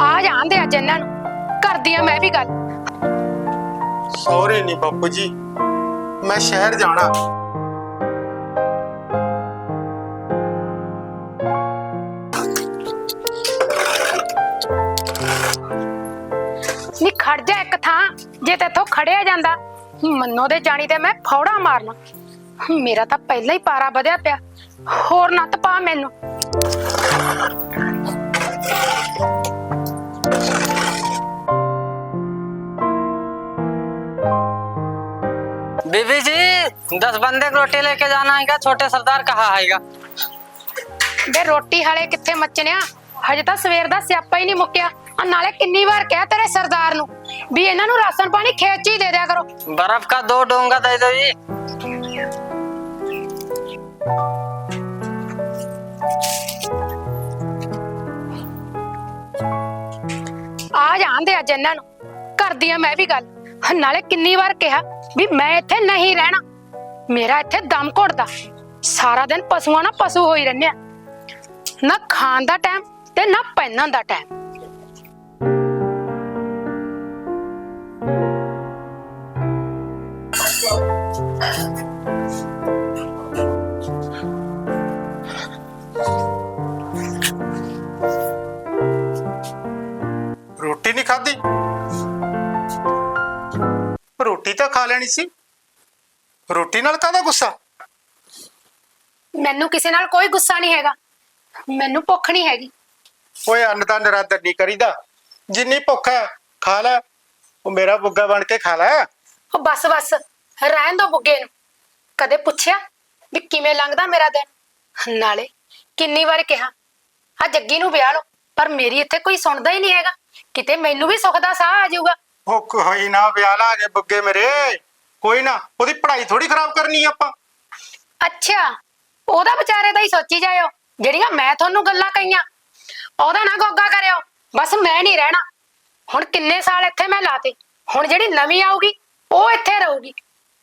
ਆ ਜਾਂਦੇ ਅੱਜ ਇਹਨਾਂ ਨੂੰ। ਕਰਦੀ ਆ ਮੈਂ ਵੀ ਗੱਲ। ਸੌਰੇ ਨਹੀਂ ਬਾਪੂ ਜੀ, ਮੈਂ ਸ਼ਹਿਰ ਜਾਣਾ। ਖੜ ਜਾ ਇੱਕ ਥਾਂ ਜੇ ਤੇਥੋਂ ਖੜਿਆ ਜਾਂਦਾ ਮੰਨੋ ਦੇ ਜਾਣੀ ਤੇ ਮੈਂ ਫੌੜਾ ਮਾਰਨਾ ਮੇਰਾ ਤਾਂ ਪਹਿਲਾਂ ਹੀ ਪਾਰਾ ਵਧਿਆ ਪਿਆ ਹੋਰ ਨੱਤ ਪਾ ਮੈਨੂੰ बीबी जी दस बंदे को रोटी लेके जाना है क्या छोटे सरदार कहाँ आएगा ਬੇ ਰੋਟੀ ਹਾਲੇ ਕਿੱਥੇ ਮੱਚਣਿਆ ਹਜੇ ਤਾਂ ਸਵੇਰ ਦਾ ਸਿਆਪਾ ਹੀ ਨਹੀਂ ਮੁੱਕਿਆ ਆ ਨਾਲੇ ਕਿੰਨੀ ਵਾਰ ਕਿਹਾ ਤੇਰੇ ਸਰਦਾਰ ਨੂੰ ਵੀ ਇਹਨਾਂ ਨੂੰ ਰਾਸ਼ਨ ਪਾਣੀ ਖੇਤ 'ਚ ਹੀ ਦੇ ਦਿਆ ਕਰੋ बर्फ का दो डोंगा दे दो जी ਆ ਜਾਂਦੇ ਅੱਜ ਇਹਨਾਂ ਨੂੰ ਕਰਦੀ ਆ ਮੈਂ ਵੀ ਗੱਲ ਨਾਲੇ ਕਿੰਨੀ ਵਾਰ ਕਿਹਾ ਵੀ ਮੈਂ ਇੱਥੇ ਨਹੀਂ ਰਹਿਣਾ ਮੇਰਾ ਇੱਥੇ ਦਮ ਘੁੱਟਦਾ ਸਾਰਾ ਦਿਨ ਪਸ਼ੂਆਂ ਨਾਲ ਪਸ਼ੂ ਹੋਈ ਰਹਿੰਦੇ ਆ ਨਾ ਖਾਣ ਦਾ ਟਾਈਮ ਤੇ ਨਾ ਪਹਿਨਣ ਦਾ ਟਾਈਮ ਖਾਧੀ? ਰੋਟੀ ਤਾਂ ਖਾ ਲੈਣੀ ਸੀ। ਰੋਟੀ ਨਾਲ ਕਾਹਦਾ ਗੁੱਸਾ? ਮੈਨੂੰ ਕਿਸੇ ਨਾਲ ਕੋਈ ਗੁੱਸਾ ਨਹੀਂ ਹੈਗਾ। ਮੈਨੂੰ ਭੁੱਖ ਨਹੀਂ ਹੈਗੀ। ਓਏ ਅੰਨ ਦਾ ਨਰਾਦਰ ਨਹੀਂ ਕਰੀਦਾ। ਜਿੰਨੀ ਭੁੱਖ ਹੈ ਖਾ ਲੈ। ਉਹ ਮੇਰਾ ਬੁੱਗਾ ਬਣ ਕੇ ਖਾ ਲੈ। ਉਹ ਬਸ ਬਸ। ਰਹਿਣ ਦੋ ਬੁੱਗੇ ਨੂੰ। ਕਦੇ ਪੁੱਛਿਆ ਵੀ ਕਿਵੇਂ ਲੰਘਦਾ ਮੇਰਾ ਦਿਨ? ਨਾਲੇ ਕਿੰਨੀ ਵਾਰ ਕਿਹਾ ਆ ਜੱਗੀ ਨੂੰ ਵਿਆਹ ਲਓ ਪਰ ਮੇਰੀ ਇੱਥੇ ਕੋਈ ਸੁਣਦਾ ਹੀ ਨਹੀਂ ਹੈਗਾ। ਕਿਤੇ ਮੈਨੂੰ ਵੀ ਸੁੱਖ ਦਾ ਸਾਹ ਆ ਜਾਊਗਾ? ਉਹ ਕੋਈ ਨਾ ਵਿਆਹ ਲਾਗੇ ਬੁੱਗੇ ਮੇਰੇ। ਕੋਈ ਨਾ ਉਹਦੀ ਪੜ੍ਹਾਈ ਥੋੜੀ ਖਰਾਬ ਕਰਨੀ ਆ ਆਪਾਂ। ਅੱਛਾ ਉਹਦਾ ਵਿਚਾਰੇ ਦਾ ਹੀ ਸੋਚੀ ਜਾਇਓ ਜਿਹੜੀਆਂ ਮੈਂ ਤੁਹਾਨੂੰ ਗੱਲਾਂ ਕਹੀਆਂ। ਉਹਦਾ ਨਾ ਗੋਗਾ ਕਰਿਓ ਬਸ ਮੈਂ ਨਹੀਂ ਰਹਿਣਾ। ਹੁਣ ਕਿੰਨੇ ਸਾਲ ਇੱਥੇ ਮੈਂ ਲਾਤੇ ਹੁਣ ਜਿਹੜੀ ਨਵੀਂ ਆਊਗੀ ਉਹ ਇੱਥੇ ਰਹੂਗੀ।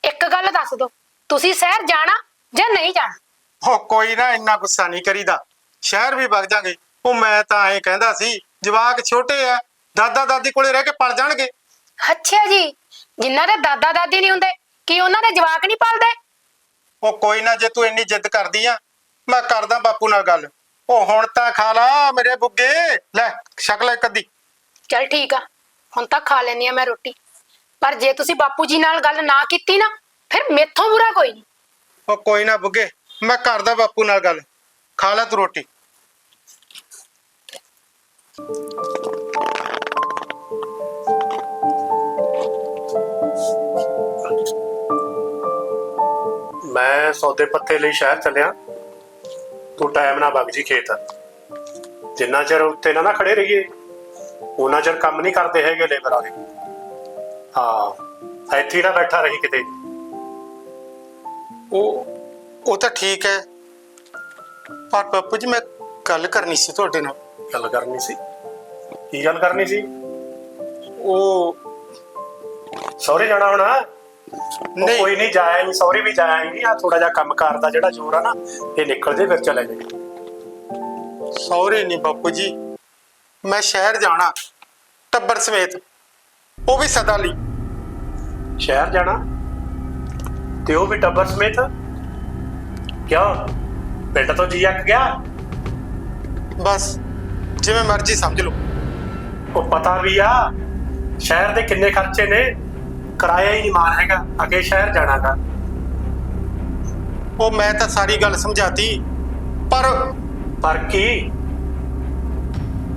ਇੱਕ ਗੱਲ ਦੱਸ ਦੋ ਤੁਸੀਂ ਸ਼ਹਿਰ ਜਾਣਾ ਜਾਂ ਨਹੀਂ ਜਾਣਾ? ਉਹ ਕੋਈ ਨਾ ਇੰਨਾ ਗੁੱਸਾ ਨਹੀਂ ਕਰੀਦਾ। ਸ਼ਹਿਰ ਵੀ ਵਗ ਜਾਗੇ। ਉਹ ਮੈਂ ਤਾਂ ਐਂ ਕਹਿੰਦਾ ਸੀ ਜਵਾਕ ਛੋਟੇ ਆ ਦਾਦਾ ਦਾਦੀ ਕੋਲੇ ਰਹਿ ਕੇ ਪੜ ਜਾਣਗੇ। ਅੱਛਾ ਜੀ ਜਿਨ੍ਹਾਂ ਦੇ ਦਾਦਾ ਦਾਦੀ ਨਹੀਂ ਹੁੰਦੇ ਕੀ ਉਹਨਾਂ ਦੇ ਜਵਾਕ ਨਹੀਂ ਪਲਦੇ? ਉਹ ਕੋਈ ਨਾ ਜੇ ਤੂੰ ਇੰਨੀ ਜਿੱਦ ਕਰਦੀ ਆ ਮੈਂ ਕਰਦਾ ਬਾਪੂ ਨਾਲ ਗੱਲ। ਉਹ ਹੁਣ ਤਾਂ ਖਾ ਲਾ ਮੇਰੇ ਬੁੱਗੇ। ਲੈ ਸ਼ਕਲ ਇੱਕ ਅੱਧੀ। ਚਲ ਠੀਕ ਆ ਹੁਣ ਤਾਂ ਖਾ ਲੈਣੀ ਆ ਮੈਂ ਰੋਟੀ। ਪਰ ਜੇ ਤੁਸੀਂ ਬਾਪੂ ਜੀ ਨਾਲ ਗੱਲ ਨਾ ਕੀਤੀ ਨਾ ਫਿਰ ਮੇਥੋਂ ਬੁਰਾ ਕੋਈ ਨਹੀਂ। ਉਹ ਕੋਈ ਨਾ ਬੁੱਗੇ ਮੈਂ ਕਰਦਾ ਬਾਪੂ ਨਾਲ ਗੱਲ। ਖਾ ਲੈ ਤੂੰ ਰੋਟੀ। ਮੈਂ ਸੌਦੇ ਪੱਤੇ ਲਈ ਸ਼ਹਿਰ ਚੱਲਿਆ। ਤੂੰ ਟਾਈਮ ਨਾਲ ਵਗ ਜੀ ਖੇਤ। ਜਿੰਨਾ ਚਿਰ ਉੱਤੇ ਨਾ ਨਾ ਖੜੇ ਰਹੀਏ ਉਹਨਾਂ ਚਿਰ ਕੰਮ ਨਹੀਂ ਕਰਦੇ ਹੈਗੇ ਲੇਬਰ ਵਾਲੇ। ਹਾਂ ਇੱਥੇ ਨਾ ਬੈਠਾ ਰਹੀ ਕਿਤੇ। ਉਹ ਉਹ ਤਾਂ ਠੀਕ ਹੈ। ਪਰ ਬਾਪੂ ਜੀ ਮੈਂ ਗੱਲ ਕਰਨੀ ਸੀ ਤੁਹਾਡੇ ਨਾਲ। ਗੱਲ ਕਰਨੀ ਸੀ? ਕੀ ਗੱਲ ਕਰਨੀ ਸੀ? ਉਹ ਸਹੁਰੇ ਜਾਣਾ ਹੋਣਾ? ਨਹੀਂ। ਕੋਈ ਨਹੀਂ ਜਾਇਆ ਨਹੀਂ ਸਹੁਰੇ ਵੀ ਜਾਇਆ ਨਹੀਂ। ਆ ਥੋੜਾ ਜਿਹਾ ਕੰਮ ਕਾਰ ਦਾ ਜਿਹੜਾ ਜ਼ੋਰ ਆ ਨਾ ਇਹ ਨਿਕਲ ਜੇ ਫਿਰ ਚਲੇ ਜਾਏ ਸੌਰੇ ਨਹੀਂ ਬਾਪੂ ਜੀ। ਮੈਂ ਸ਼ਹਿਰ ਜਾਣਾ ਟੱਬਰ ਸਮੇਤ। ਉਹ ਵੀ ਸਦਾ ਲਈ। ਸ਼ਹਿਰ ਜਾਣਾ? ਤੇ ਉਹ ਵੀ ਟੱਬਰ ਸਮੇਤ? ਕਿਉਂ? ਪਿੰਡ ਤੋਂ ਜੀ ਅੱਕ ਗਿਆ? ਬਸ ਜਿਵੇਂ ਮਰਜ਼ੀ ਸਮਝ ਲਓ। ਉਹ ਪਤਾ ਵੀ ਆ ਸ਼ਹਿਰ ਦੇ ਕਿੰਨੇ ਖਰਚੇ ਨੇ? ਕਿਰਾਇਆ ਹੀ ਨਹੀਂ ਮਾਨ ਹੈਗਾ ਅੱਗੇ ਸ਼ਹਿਰ ਜਾਣਾਗਾ ਉਹ ਮੈਂ ਤਾਂ ਸਾਰੀ ਗੱਲ ਸਮਝਾਤੀ ਪਰ ਪਰ ਕੀ?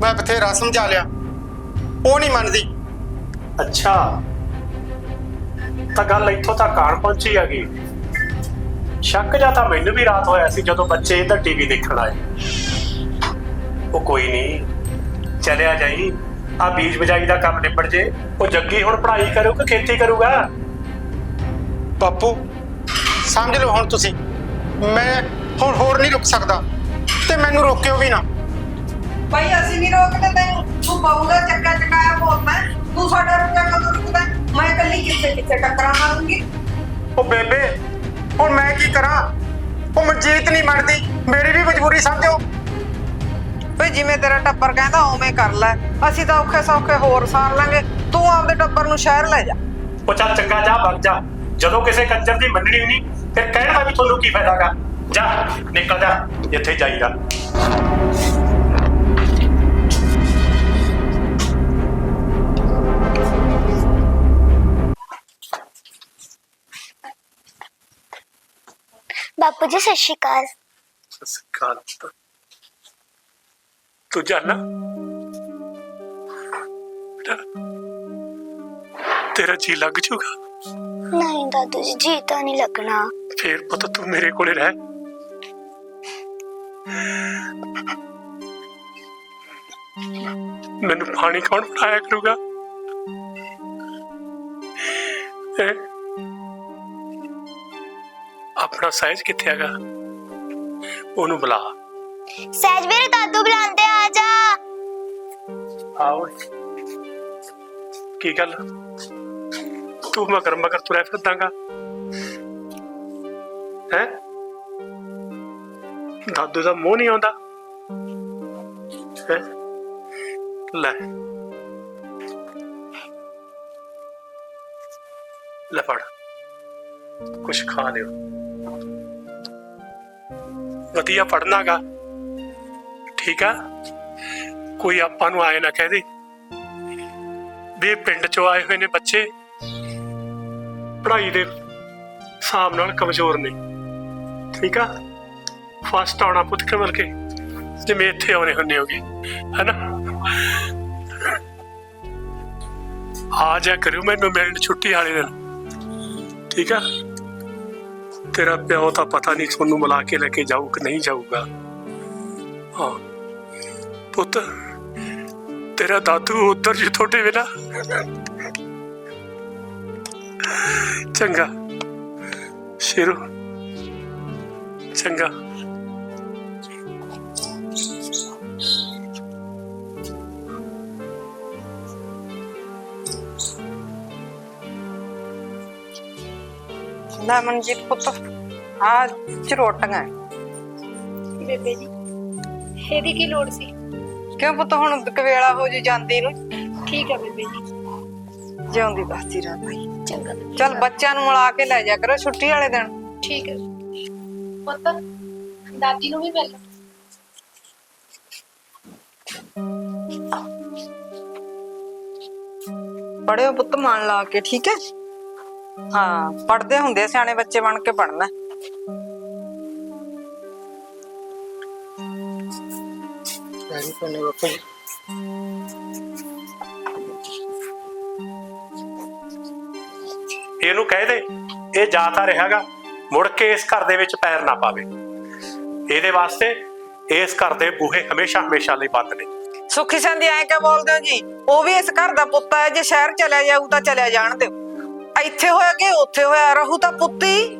ਮੈਂ ਬਥੇਰਾ ਸਮਝਾ ਲਿਆ ਉਹ ਨਹੀਂ ਮੰਨਦੀ। ਅੱਛਾ। ਤਾਂ ਗੱਲ ਇੱਥੋਂ ਤੱਕ ਆਣ ਪਹੁੰਚੀ ਹੈਗੀ। ਸ਼ੱਕ ਜਾਂ ਤਾਂ ਮੈਨੂੰ ਵੀ ਰਾਤ ਹੋਇਆ ਸੀ ਜਦੋਂ ਬੱਚੇ ਇੱਧਰ ਟੀਵੀ ਦੇਖਣ ਆਏ। ਉਹ ਕੋਈ ਨਹੀਂ ਚਲਿਆ ਜਾਈ। ਆ ਬੀਜ ਬਜਾਈ ਦਾ ਕੰਮ ਨਿਬੜ ਜੇ ਉਹ ਜੱਗੀ ਹੁਣ ਪੜ੍ਹਾਈ ਕਰੂ ਕਿ ਖੇਤੀ ਕਰੂਗਾ? ਬਾਪੂ ਸਮਝ ਲਓ ਹੁਣ ਤੁਸੀਂ। ਮੈਂ ਹੁਣ ਹੋਰ ਨਹੀਂ ਰੁਕ ਸਕਦਾ ਤੇ ਮੈਨੂੰ ਰੋਕਿਓ ਵੀ ਨਾ। ਭਾਈ ਅਸੀਂ ਨਹੀਂ ਰੋਕਦੇ ਤੈਨੂੰ। ਤੂੰ ਬਹੂ ਦਾ ਚੱਕਾ ਚਕਾਇਆ ਬੋਲਦਾ। ਤੂੰ ਸਾਡਾ ਰੁਕਾ ਕਦੋਂ ਰੁਕਦਾ? ਮੈਂ ਕੱਲੀ ਕਿੱਥੇ ਕਿੱਥੇ ਟੱਕਰਾਂ ਮਾਰੂੰਗੀ? ਉਹ ਬੇਬੇ ਹੁਣ ਮੈਂ ਕੀ ਕਰਾਂ? ਉਹ ਮਨਜੀਤ ਨਹੀਂ ਮੰਨਦੀ ਮੇਰੀ ਵੀ ਮਜਬੂਰੀ ਸਮਝੋ। ਭਈ ਜਿਵੇਂ ਤੇਰਾ ਟੱਬਰ ਕਹਿੰਦਾ ਉਵੇਂ ਕਰ ਲੈ। ਅਸੀਂ ਤਾਂ ਔਖੇ ਸੌਖੇ ਹੋਰ ਸਾਰ ਲਾਂਗੇ। ਤੂੰ ਆਪਦੇ ਟੱਬਰ ਨੂੰ ਸ਼ਹਿਰ ਲੈ ਜਾ। ਉਹ ਚੱਲ ਚੰਗਾ ਜਾ ਵਗ ਜਾ। ਜਦੋਂ ਕਿਸੇ ਕੰਜਰ ਦੀ ਮੰਨਣੀ ਨਹੀਂ ਫਿਰ ਕਹਿਣ ਦਾ ਵੀ ਤੁਹਾਨੂੰ ਕੀ ਫਾਇਦਾਗਾ ਜਾ ਨਿਕਲ ਜਾ ਜਿੱਥੇ ਜਾਈਦਾ। ਬਾਪੂ ਜੀ ਸਤਿ ਸ਼੍ਰੀ ਅਕਾਲ। ਸਸਕਾਲ ਤੂੰ ਜਾਣਾ ਤੇਰਾ ਜੀ ਲੱਗ ਜੂਗਾ ਨਹੀਂ ਦਾਦੂ ਜੀ ਜੀ ਤਾਂ ਨਹੀਂ ਲੱਗਣਾ। ਫੇਰ ਪੁੱਤ ਤੂੰ ਮੇਰੇ ਕੋਲੇ ਰਹਿ। ਮੈਨੂੰ ਪਾਣੀ ਕੌਣ ਬਣਾਇਆ ਕਰੂਗਾ? ਆਪਣਾ ਸਾਈਜ਼ ਕਿੱਥੇ ਹੈਗਾ? ਉਹਨੂੰ ਬੁਲਾ। ਸਹਿਜ ਵੀਰੇ ਆਓ। ਕੀ ਗੱਲ? ਤੂੰ ਮਗਰ ਮਗਰ ਤੁਰਿਆ ਫਿਰਦਾਗਾ। ਹੈ? ਦਾਦੂ ਦਾ ਮੂੰਹ ਨਹੀਂ ਆਉਂਦਾ। ਲੈ। ਲੈ ਫੜ। ਕੁਛ ਖਾ ਲਿਓ। ਵਧੀਆ ਪੜਨਾਗਾ ਠੀਕ ਆ? ਕੋਈ ਆਪਾਂ ਨੂੰ ਆਏ ਨਾ ਕਹਦੇ ਵੀ ਪਿੰਡ ਚੋਂ ਆਏ ਹੋਏ ਨੇ ਬੱਚੇ। ਪੜ੍ਹਾਈ ਦੇ ਹਿਸਾਬ ਨਾਲ ਕਮਜ਼ੋਰ ਨੇ। ਠੀਕ ਆ? ਫਸਟ ਆਉਣਾ ਪੁੱਤ ਕਮਲ ਕੇ ਜਿਵੇਂ ਇੱਥੇ ਆਉਣੇ ਹੁੰਦੇ ਹੋਗੇ। ਹੈਨਾ? ਆ ਜਾ ਕਰਿਓ ਮੈਨੂੰ ਮਿਲਣ ਛੁੱਟੀ ਵਾਲੇ ਦਿਨ। ਠੀਕ ਆ? ਤੇਰਾ ਪਿਓ ਤਾਂ ਪਤਾ ਨਹੀਂ ਤੁਹਾਨੂੰ ਮਿਲਾ ਕੇ ਲੈ ਕੇ ਜਾਊ ਕਿ ਨਹੀਂ ਜਾਊਗਾ। ਹਾਂ। ਪੁੱਤ ਤੇਰਾ ਦਾਦੂ ਉਧਰ ਜੀ ਤੁਹਾਡੇ ਵੇਲਾ ਚੰਗਾ ਸ਼ੇਰੂ ਚੰਗਾ ਲੈ ਮਨਜੀਤ ਪੁੱਤ ਆ ਚਰੋਟੀਆਂ ਬੇਬੇ ਜੀ ਇਹਦੀ ਕੀ ਲੋੜ ਸੀ ਕਿਉਂ ਪੁੱਤ ਹੁਣ ਕਵੇਲਾ ਹੋ ਜੇ ਜਾਂਦੀ ਨੂੰ? ਠੀਕ ਹੈ ਬੇਬੇ ਜੀ। ਜਿਉਂਦੀ ਬਸਤੀ ਰਹਿ ਭਾਈ। ਚੰਗਾ ਚਲ ਬੱਚਿਆਂ ਨੂੰ ਮਿਲਾ ਕੇ ਲੈ ਜਾ ਕਰੋ ਛੁੱਟੀ ਵਾਲੇ ਦਿਨ। ਠੀਕ ਹੈ ਪੁੱਤ ਦਾਦੀ ਨੂੰ ਵੀ ਮਿਲ। ਪੜਿਓ ਪੁੱਤ ਮਨ ਲਾ ਕੇ ਠੀਕ ਹੈ? ਹਾਂ ਪੜਦੇ ਹੁੰਦੇ ਆ, ਸਿਆਣੇ ਬੱਚੇ ਬਣ ਕੇ ਪੜਨਾ ਪੈਰੀ ਪੰਨੇ ਬਾਪੂ ਜੀ ਇਹਨੂੰ ਕਹਿ ਦੇ, ਇਹ ਜਾ ਤਾਂ ਰਿਹਾਗਾ, ਮੁੜ ਕੇ ਇਸ ਘਰ ਦੇ ਵਿੱਚ ਪੈਰ ਨਾ ਪਾਵੇ। ਇਹਦੇ ਵਾਸਤੇ ਇਸ ਘਰ ਦੇ ਬੂਹੇ ਹਮੇਸ਼ਾ ਹਮੇਸ਼ਾ ਲਈ ਬੰਦ ਨੇ। ਸੁਖੀ ਸੰਦੀ ਐ ਕਿਆ ਬੋਲਦੇ ਹੋ ਜੀ? ਉਹ ਵੀ ਇਸ ਘਰ ਦਾ ਪੁੱਤ ਹੈ, ਜੇ ਸ਼ਹਿਰ ਚਲਿਆ ਜਾਊ ਤਾਂ ਚਲਿਆ ਜਾਣ ਦਿਓ। ਇੱਥੇ ਹੋਇਆ ਕਿ ਉੱਥੇ ਹੋਇਆ? ਰਹੂ ਤਾਂ ਪੁੱਤੀ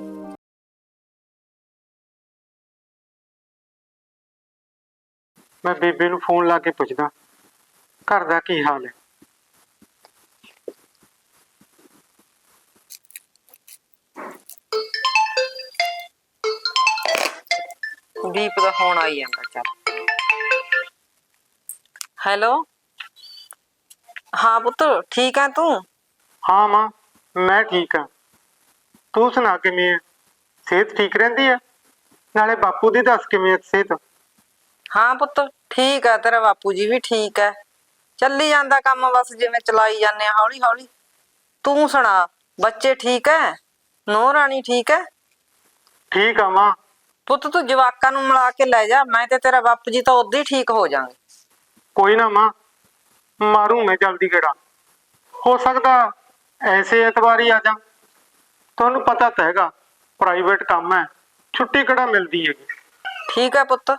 ਮੈਂ ਬੇਬੇ ਨੂੰ ਫੋਨ ਲਾ ਕੇ ਪੁੱਛਦਾ ਘਰ ਦਾ ਕੀ ਹਾਲ ਹੈ? ਦੀਪ ਦਾ ਫੋਨ ਆਈ ਜਾਂਦਾ ਚੱਲ। ਹੈਲੋ? ਹਾਂ ਪੁੱਤ ਠੀਕ ਆ ਤੂੰ? ਹਾਂ ਮਾਂ ਮੈਂ ਠੀਕ ਹਾਂ। ਤੂੰ ਸੁਣਾ ਕਿਵੇਂ ਹੈ? ਸਿਹਤ ਠੀਕ ਰਹਿੰਦੀ ਹੈ? ਨਾਲੇ ਬਾਪੂ ਦੀ ਦੱਸ ਕਿਵੇਂ ਹੈ ਸਿਹਤ? ਹਾਂ ਪੁੱਤ ਠੀਕ ਆ ਤੇਰਾ ਬਾਪੂ ਜੀ ਵੀ ਠੀਕ ਹੈ ਚੱਲੀ ਜਾਂਦਾ ਕੰਮ ਬਸ ਜਿਵੇਂ ਚਲਾਈ ਜਾਂਦੇ ਆ ਹੌਲੀ ਹੌਲੀ ਤੂੰ ਸੁਣਾ ਬੱਚੇ ਠੀਕ ਹੈ ਨੋ ਰਾਣੀ ਠੀਕ ਹੈ ਠੀਕ ਆ ਮਾਂ। ਪੁੱਤ ਤੂੰ ਜਵਾਕਾਂ ਨੂੰ ਮਿਲਾ ਕੇ ਲੈ ਜਾ ਮੈਂ ਤੇ ਤੇਰਾ ਬਾਪੂ ਜੀ ਤਾਂ ਉਦੋਂ ਹੀ ਠੀਕ ਹੋ ਜਾਾਂਗੇ ਕੋਈ ਨਾ ਮਾਂ ਮਾਰੂ ਮੈਂ ਜਲਦੀ ਗੇੜਾ। ਹੋ ਸਕਦਾ ਐਸੇ ਐਤਵਾਰ ਆ ਜਾ। ਤੁਹਾਨੂੰ ਪਤਾ ਤਾਂ ਹੈਗਾ ਪ੍ਰਾਈਵੇਟ ਕੰਮ ਹੈ ਛੁੱਟੀ ਕਿਹੜਾ ਮਿਲਦੀ ਹੈਗੀ। ਠੀਕ ਹੈ ਪੁੱਤ।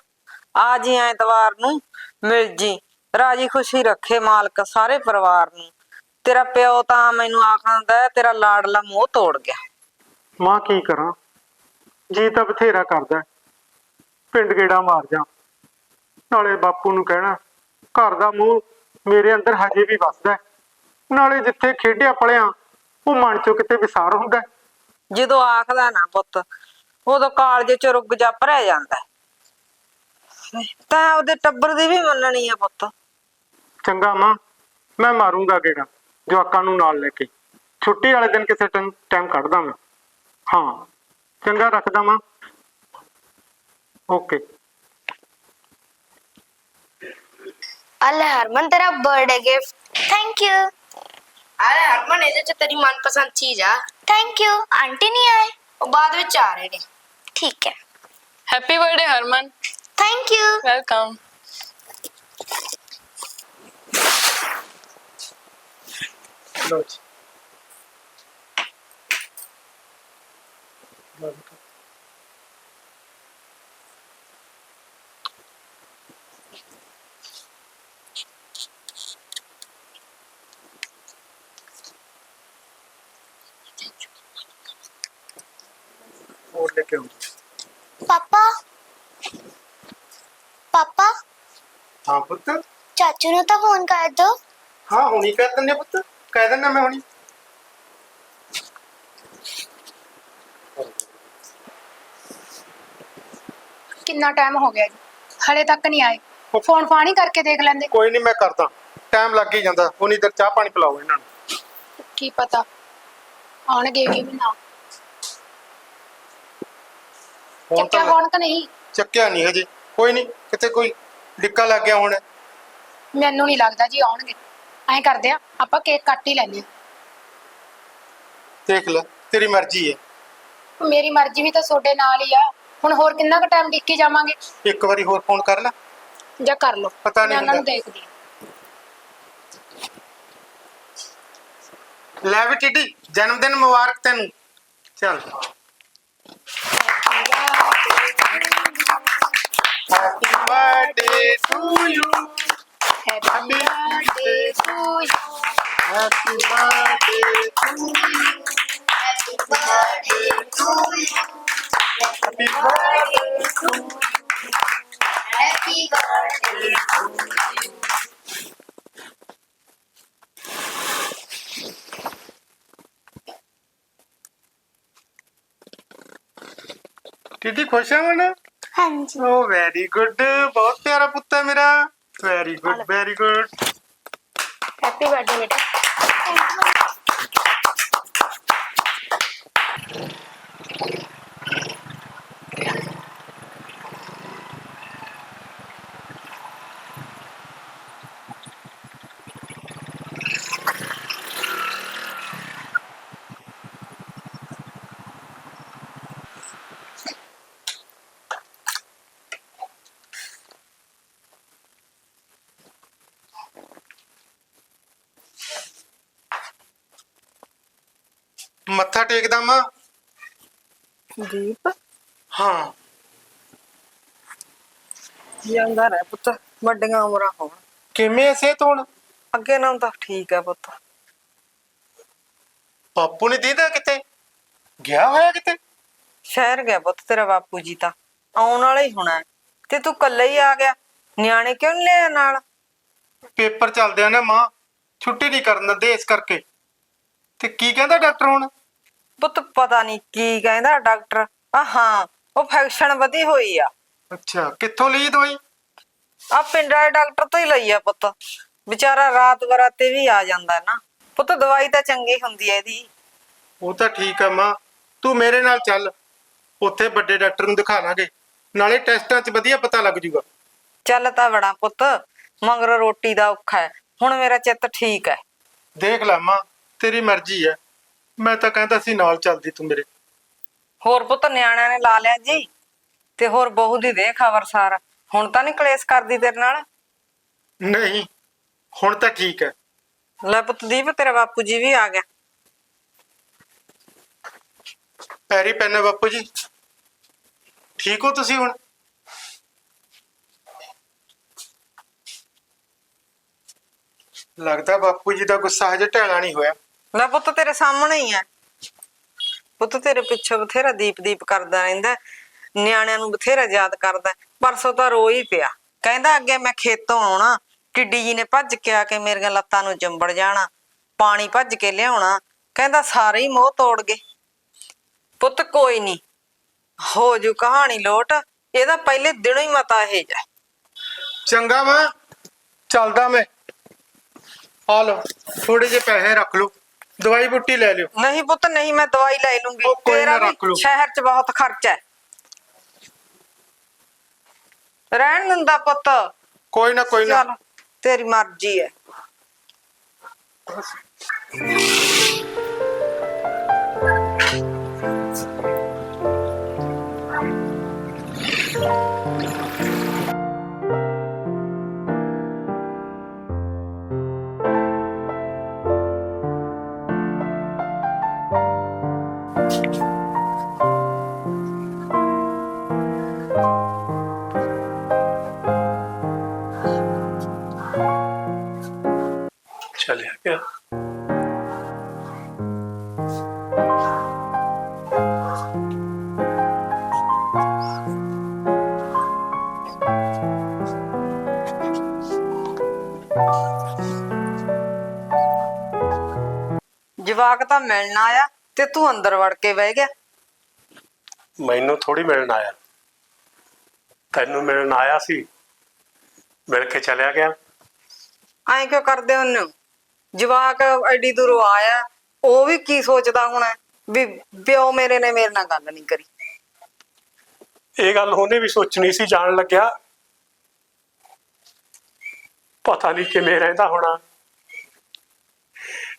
ਆ ਜੀ ਐਤਵਾਰ ਨੂੰ ਮਿਲ ਜੀ ਰਾਜੀ ਖੁਸ਼ੀ ਰੱਖੇ ਮਾਲਕ ਸਾਰੇ ਪਰਿਵਾਰ ਨੂੰ ਤੇਰਾ ਪਿਓ ਤਾਂ ਮੈਨੂੰ ਆਖਦਾ ਤੇਰਾ ਲਾਡਲਾ ਮੋਹ ਤੋੜ ਗਿਆ ਮਾਂ ਕੀ ਕਰਾਂ ਜੀ ਤਾਂ ਬਥੇਰਾ ਕਰਦਾ। ਪਿੰਡ ਗੇੜਾ ਮਾਰ ਜਾ ਨਾਲੇ ਬਾਪੂ ਨੂੰ ਕਹਿਣਾ ਘਰ ਦਾ ਮੋਹ ਮੇਰੇ ਅੰਦਰ ਹਜੇ ਵੀ ਵੱਸਦਾ। ਨਾਲੇ ਜਿੱਥੇ ਖੇਡਿਆ ਪਲਿਆ ਉਹ ਮਨ ਚੋਂ ਕਿਤੇ ਵਿਸਾਰ ਹੁੰਦਾ। ਜਦੋਂ ਆਖਦਾ ਨਾ ਪੁੱਤ ਉਦੋਂ ਕਾਲਜ ਚ ਰੁੱਗ ਜਾ ਭਰਿਆ ਜਾਂਦਾ। ਤਾਂ ਆਪਦੇ ਟੱਬਰ ਦੀ ਵੀ ਮੰਨਣੀ ਆ ਪੁੱਤ। ਚੰਗਾ ਮਾਂ ਮੈਂ ਮਾਰੂੰਗਾ ਗੇੜਾ ਜਵਾਕਾਂ ਨੂੰ ਨਾਲ ਲੈ ਕੇ। ਛੁੱਟੀ ਵਾਲੇ ਦਿਨ ਕਿਸੇ ਟਾਈਮ ਕੱਢਦਾ ਮੈਂ। ਹਾਂ ਚੰਗਾ ਰੱਖਦਾ ਮਾਂ। ਓਕੇ। ਅਲੇ ਹਰਮਨ ਤੇਰਾ ਬਰਥਡੇ ਗਿਫਟ ਥੈਂਕ ਯੂ ਅਰੇ ਹਰਮਨ ਇਹਦੇ ਚ ਤੇਰੀ ਮਨਪਸੰਦ ਚੀਜ਼ ਆ। ਥੈਂਕ ਯੂ ਆਂਟੀ ਨਹੀਂ ਆਏ? ਉਹ ਬਾਅਦ ਵਿੱਚ ਆ ਰਹੇ ਨੇ। ਠੀਕ ਹੈ। Happy birthday Harman. Thank you. Welcome. और लेके ਪੁੱਤ? ਚਾਚੂ ਨੂੰ ਤਾਂ ਫੋਨ ਕਰ ਦੋ। ਹਾਂ ਹੁਣੀ ਕਹਿ ਦਿੰਦੇ ਪੁੱਤ। ਕਹਿ ਦਿੰਦਾ ਮੈਂ ਹੁਣੀ। ਕਿੰਨਾ ਟਾਈਮ ਹੋ ਗਿਆ ਜੀ? ਹਲੇ ਤੱਕ ਨਹੀਂ ਆਏ। ਫੋਨ ਫਾਣੀ ਕਰਕੇ ਦੇਖ ਲੈਂਦੇ। ਕੋਈ ਨਹੀਂ ਮੈਂ ਕਰਦਾ। ਟਾਈਮ ਲੱਗ ਹੀ ਜਾਂਦਾ। ਉਨੀ ਦੇਰ ਚਾਹ ਪਾਣੀ ਪਿਲਾਓ ਇਹਨਾਂ ਨੂੰ। ਕੀ ਪਤਾ? ਆਉਣਗੇ ਵੀ ਨਾ? ਫੋਨ ਚੱਕਿਆ ਤਾਂ ਫੋਨ ਤਾਂ ਨਹੀਂ? ਚੱਕਿਆ ਨਹੀਂ ਹਜੇ। ਕੋਈ ਨਹੀਂ ਕਿਤੇ ਕੋਈ ਡਿੱਕਾ ਲੱਗ ਗਿਆ ਹੁਣ। ਮੈਨੂੰ ਨਹੀਂ ਲੱਗਦਾ ਜੀ ਆਉਣਗੇ। ਐਂ ਕਰਦੇ ਆ ਆਪਾਂ ਕੇਕ ਕੱਟ ਹੀ ਲੈਂਦੇ ਦੇਖ ਲੈ ਤੇਰੀ ਮਰਜ਼ੀ ਹੈ ਮੇਰੀ ਮਰਜ਼ੀ ਵੀ ਤਾਂ ਤੁਹਾਡੇ ਨਾਲ ਹੀ ਆ। ਹੁਣ ਹੋਰ ਕਿੰਨਾ ਕੁ ਟਾਈਮ ਡਿੱਕੀ ਜਾਵਾਂਗੇ? ਇੱਕ ਵਾਰੀ ਹੋਰ ਫੋਨ ਕਰ ਲੈ। ਜਾਂ ਕਰ ਲਓ। ਪਤਾ ਨਹੀਂ ਮੈਂ ਉਹਨਾਂ ਨੂੰ ਹੁੰਦਾ। ਦੇਖਦੀ ਹਾਂ। ਲੈ ਵੀ ਟੀਡੀ ਜਨਮ ਦਿਨ ਮੁਬਾਰਕ ਤੈਨੂੰ। ਚੱਲ। ਖੁਸ਼ ਹੈ ਮਨ ਹਾਂਜੀ। ਓ ਵੈਰੀ ਗੁੱਡ ਬਹੁਤ ਪਿਆਰਾ ਪੁੱਤ ਹੈ ਮੇਰਾ। Very good very good happy birthday ਬੇਟਾ। ਮਾਂ। ਦੀਪ? ਹਾਂ। ਜਿਉਂਦਾ ਰਹਿ ਪੁੱਤ ਵੱਡੀਆਂ ਉਮਰਾਂ ਹੋਣ। ਕਿਵੇਂ ਸਿਹਤ ਹੁਣ? ਅੱਗੇ ਨਾਲੋਂ ਤਾਂ ਠੀਕ ਹੈ ਪੁੱਤ। ਬਾਪੂ ਨੇ ਦੀਦਾ ਕਿਤੇ? ਗਿਆ ਹੋਇਆ ਕਿਤੇ? ਸ਼ਹਿਰ ਗਿਆ ਪੁੱਤ ਤੇਰਾ ਬਾਪੂ ਜੀ ਤਾਂ। ਆਉਣ ਵਾਲਾ ਹੀ ਹੋਣਾ ਹੈ। ਤੇ ਤੂੰ ਕੱਲਾ ਹੀ ਆ ਗਿਆ। ਨਿਆਣੇ ਕਿਉਂ ਨੀ ਲਿਆ ਨਾਲ? ਪੇਪਰ ਚੱਲਦੇ ਆ ਨਾ ਮਾਂ। ਛੁੱਟੀ ਨਹੀਂ ਕਰਨ ਦਿੰਦੇ ਇਸ ਕਰਕੇ। ਤੇ ਕੀ ਕਹਿੰਦਾ ਡਾਕਟਰ ਹੁਣ? ਪੁੱਤ ਪਤਾ ਨਹੀਂ ਕੀ ਕਹਿੰਦਾ ਡਾਕਟਰ। ਆ ਹਾਂ ਉਹ ਫੈਕਸ਼ਨ ਵਧੀ ਹੋਈ ਆ। ਅੱਛਾ ਕਿੱਥੋਂ ਲਈ ਦਵਾਈ? ਆ ਪਿੰਡਾਂ ਦੇ ਡਾਕਟਰ ਤੋਂ ਹੀ ਲਈ ਆ ਪੁੱਤ। ਵਿਚਾਰਾ ਰਾਤ ਬਰਾਤੇ ਵੀ ਆ ਜਾਂਦਾ ਨਾ। ਪੁੱਤ ਦਵਾਈ ਤਾਂ ਚੰਗੀ ਹੁੰਦੀ ਐ ਇਹਦੀ। ਉਹ ਤਾਂ ਠੀਕ ਆ ਮਾਂ ਤੂੰ ਮੇਰੇ ਨਾਲ ਚੱਲ। ਉੱਥੇ ਵੱਡੇ ਡਾਕਟਰ ਨੂੰ ਦਿਖਾ ਲਾਂਗੇ। ਨਾਲੇ ਟੈਸਟਾਂ 'ਚ ਵਧੀਆ ਪਤਾ ਲੱਗ ਜੂਗਾ। ਚੱਲ ਤਾਂ ਬੜਾ ਪੁੱਤ ਮਗਰ ਰੋਟੀ ਦਾ ਔਖਾ ਹੈ। ਹੁਣ ਮੇਰਾ ਚਿੱਤ ਠੀਕ ਹੈ। ਦੇਖ ਲੈ ਮਾਂ ਤੇਰੀ ਮਰਜ਼ੀ ਹੈ। ਮੈਂ ਤਾਂ ਕਹਿੰਦਾ ਸੀ ਨਾਲ ਚੱਲਦੀ ਤੂੰ ਮੇਰੇ। ਹੋਰ ਪੁੱਤ ਨਿਆਣਿਆਂ ਨੇ ਲਾ ਲਿਆ ਜੀ ਤੇ ਹੋਰ ਬਹੂ ਦੀ ਦੇ ਖਬਰ ਸਾਰ। ਹੁਣ ਤਾਂ ਨਹੀਂ ਕਲੇਸ਼ ਕਰਦੀ ਤੇਰੇ ਨਾਲ? ਨਹੀਂ ਹੁਣ ਤਾਂ ਠੀਕ ਹੈ। ਲੈ ਪੁੱਤ ਦੀਪ ਤੇਰਾ ਬਾਪੂ ਜੀ ਵੀ ਆ ਗਿਆ। ਪੈਰੀ ਪੈਣਾ ਬਾਪੂ ਜੀ। ਠੀਕ ਹੋ ਤੁਸੀਂ ਹੁਣ? ਲੱਗਦਾ ਬਾਪੂ ਜੀ ਦਾ ਗੁੱਸਾ ਹਜੇ ਢਹਿਲਾ ਨਹੀਂ ਹੋਇਆ। ਲੈ ਪੁੱਤ ਤੇਰੇ ਸਾਹਮਣੇ ਹੀ ਆ। ਪੁੱਤ ਤੇਰੇ ਪਿੱਛੇ ਬਥੇਰਾ ਦੀਪ ਦੀਪ ਕਰਦਾ ਰਹਿੰਦਾ ਨਿਆਣਿਆਂ ਨੂੰ ਬਥੇਰਾ ਯਾਦ ਕਰਦਾ ਪਰਸੋਂ ਤਾਂ ਰੋ ਹੀ ਪਿਆ। ਕਹਿੰਦਾ ਅੱਗੇ ਮੈਂ ਖੇਤੋਂ ਆਉਣਾ। ਟਿੱਡੀ ਜੀ ਨੇ ਭੱਜ ਕੇ ਆ ਕੇ ਮੇਰੀਆਂ ਲੱਤਾਂ ਨੂੰ ਜੰਬੜ ਜਾਣਾ। ਪਾਣੀ ਭੱਜ ਕੇ ਲਿਆਉਣਾ। ਕਹਿੰਦਾ ਸਾਰੇ ਹੀ ਮੋਹ ਤੋੜ ਗਏ। ਪੁੱਤ ਕੋਈ ਨਹੀਂ। ਹੋ ਜੂ ਕਹਾਣੀ ਲੋਟ। ਇਹਦਾ ਪਹਿਲੇ ਦਿਨੋਂ ਹੀ ਮਤਾ ਇਹ ਜਾ ਚੰਗਾ ਮਾਂ ਚੱਲਦਾ ਮੈਂ। ਆ ਲਓ ਥੋੜੇ ਜਿਹੇ ਪੈਸੇ ਰੱਖ ਲਓ। ਦਵਾਈ ਬੁੱਟੀ ਲੈ ਲਿਓ। ਨਹੀਂ ਪੁੱਤ ਨਹੀਂ ਮੈਂ ਦਵਾਈ ਲੈ ਲੂੰਗੀ। ਉਹ ਕੋਈ ਤੇਰਾ ਰੱਖ ਵੀ ਲਓ। ਸ਼ਹਿਰ 'ਚ ਬਹੁਤ ਖਰਚਾ ਹੈ। ਰਹਿਣ ਦਿੰਦਾ ਪੁੱਤ। ਕੋਈ ਨਾ ਕੋਈ ਨਾ। ਚੱਲ ਤੇਰੀ ਮਰਜ਼ੀ ਹੈ। ਮਿਲਣ ਆਇਆ ਤੇ ਤੂੰ ਅੰਦਰ ਵੜ ਕੇ ਬਹਿ ਗਿਆ। ਮੈਨੂੰ ਥੋੜੀ ਮਿਲਣ ਆਇਆ। ਤੈਨੂੰ ਮਿਲਣ ਆਇਆ ਸੀ ਮਿਲ ਕੇ ਚਲਿਆ ਗਿਆ। ਐਂ ਕਿਉਂ ਕਰਦੇ ਹੁੰਨੇ ਹੋ? ਜਵਾਕ ਐਡੀ ਦੂਰੋਂ ਆਇਆ ਉਹ ਵੀ ਕੀ ਸੋਚਦਾ ਹੋਣਾ ਵੀ ਪਿਓ ਮੇਰੇ ਨੇ ਮੇਰੇ ਨਾਲ ਗੱਲ ਨਹੀਂ ਕਰੀ। ਇਹ ਗੱਲ ਉਹਨੇ ਵੀ ਸੋਚਣੀ ਸੀ ਜਾਣ ਲੱਗਿਆ। ਪਤਾ ਨਹੀਂ ਕਿਵੇਂ ਰਹਿੰਦਾ ਹੋਣਾ।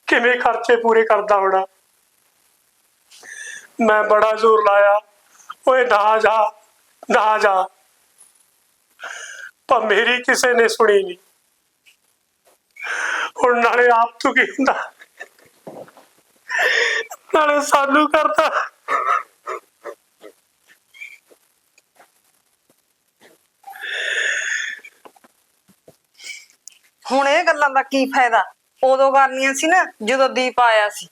ਕਿਵੇਂ ਖਰਚੇ ਪੂਰੇ ਕਰਦਾ ਹੋਣਾ? ਮੈਂ ਬੜਾ ਜ਼ੋਰ ਲਾਇਆ, ਓਏ ਨਾ ਜਾ ਨਾ ਜਾ। ਪਰ ਮੇਰੀ ਕਿਸੇ ਨੇ ਸੁਣੀ ਨਹੀਂ ਹੁਣ ਨਾਲੇ ਆਪ ਤੂੰ ਕੀ ਹੁੰਦਾ? ਨਾਲੇ ਸਾਨੂੰ ਕਰਦਾ। ਹੁਣ ਇਹ ਗੱਲਾਂ ਦਾ ਕੀ ਫਾਇਦਾ? ਉਦੋਂ ਕਰਨੀਆਂ ਸੀ ਨਾ ਜਦੋਂ ਦੀਪ ਆਇਆ ਸੀ।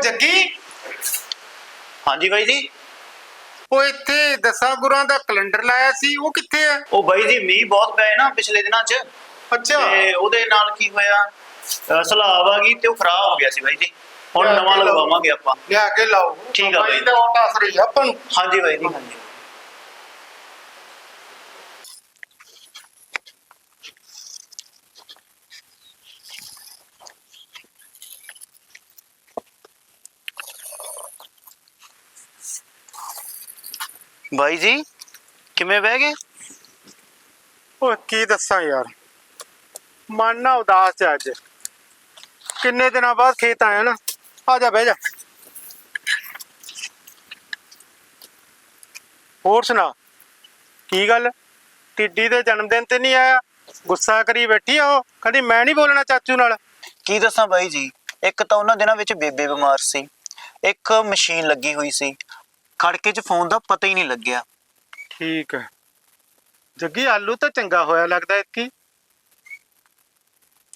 ਜੱਗੀ? ਹਾਂਜੀ ਬਾਈ ਜੀ। ਉਹ ਇੱਥੇ ਦਸਾਂ ਗੁਰਾਂ ਦਾ ਕੈਲੰਡਰ ਲਾਇਆ ਸੀ ਉਹ ਕਿੱਥੇ ਹੈ? ਉਹ ਬਾਈ ਜੀ ਮੀਂਹ ਬਹੁਤ ਪਏ ਨਾ ਪਿਛਲੇ ਦਿਨਾਂ 'ਚ। ਅੱਛਾ। ਤੇ ਉਹਦੇ ਨਾਲ ਕੀ ਹੋਇਆ? ਸਲਾਬ ਆ ਗਈ ਤੇ ਉਹ ਖਰਾਬ ਹੋ ਗਿਆ ਸੀ ਬਾਈ ਜੀ। ਹੁਣ ਨਵਾਂ। ਲਗਵਾਵਾਂਗੇ ਆਪਾਂ। ਲਿਆ ਕੇ ਲਾਓ। ਠੀਕ ਆ ਬਾਈ। ਦਾ ਆਉਂਦਾ ਅਸਰ ਹੀ ਆ ਆਪਾਂ ਨੂੰ। ਹਾਂਜੀ ਬਾਈ ਜੀ ਹਾਂਜੀ। ਬਾਈ ਜੀ ਕਿਵੇਂ ਬਹਿ ਗਏ? ਓਏ ਕੀ ਦੱਸਾਂ ਯਾਰ? ਮਨ ਨਾ ਉਦਾਸ ਹੈ ਅੱਜ। ਕਿੰਨੇ ਦਿਨਾਂ ਬਾਅਦ ਖੇਤ ਆਇਆ ਨਾ? ਆ ਜਾ ਬਹਿ ਜਾ। ਹੋਰ ਸੁਣਾ ਕੀ ਗੱਲ? ਟਿੱਡੀ ਦੇ ਜਨਮ ਦਿਨ ਤੇ ਨਹੀਂ ਆਇਆ? ਗੁੱਸਾ ਕਰੀ ਬੈਠੀ ਆ ਉਹ? ਕਹਿੰਦੀ ਮੈਂ ਨਹੀਂ ਬੋਲਣਾ ਚਾਚੂ ਨਾਲ। ਕੀ ਦੱਸਾਂ ਬਾਈ ਜੀ ਇੱਕ ਤਾਂ ਉਹਨਾਂ ਦਿਨਾਂ ਵਿੱਚ ਬੇਬੇ ਬਿਮਾਰ ਸੀ। ਇੱਕ ਮਸ਼ੀਨ ਲੱਗੀ ਹੋਈ ਸੀ। ਖੜਕੇ 'ਚ ਫੋਨ ਦਾ ਪਤਾ ਹੀ ਨਹੀਂ ਲੱਗਿਆ। ਠੀਕ ਹੈ। ਜੱਗੀ, ਆਲੂ ਤਾਂ ਚੰਗਾ ਹੋਇਆ ਲੱਗਦਾ ਇਤਕੀ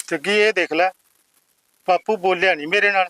ਜੱਗੀ, ਇਹ ਦੇਖ ਲੈ। ਬਾਪੂ ਬੋਲਿਆ ਨਹੀਂ ਮੇਰੇ ਨਾਲ।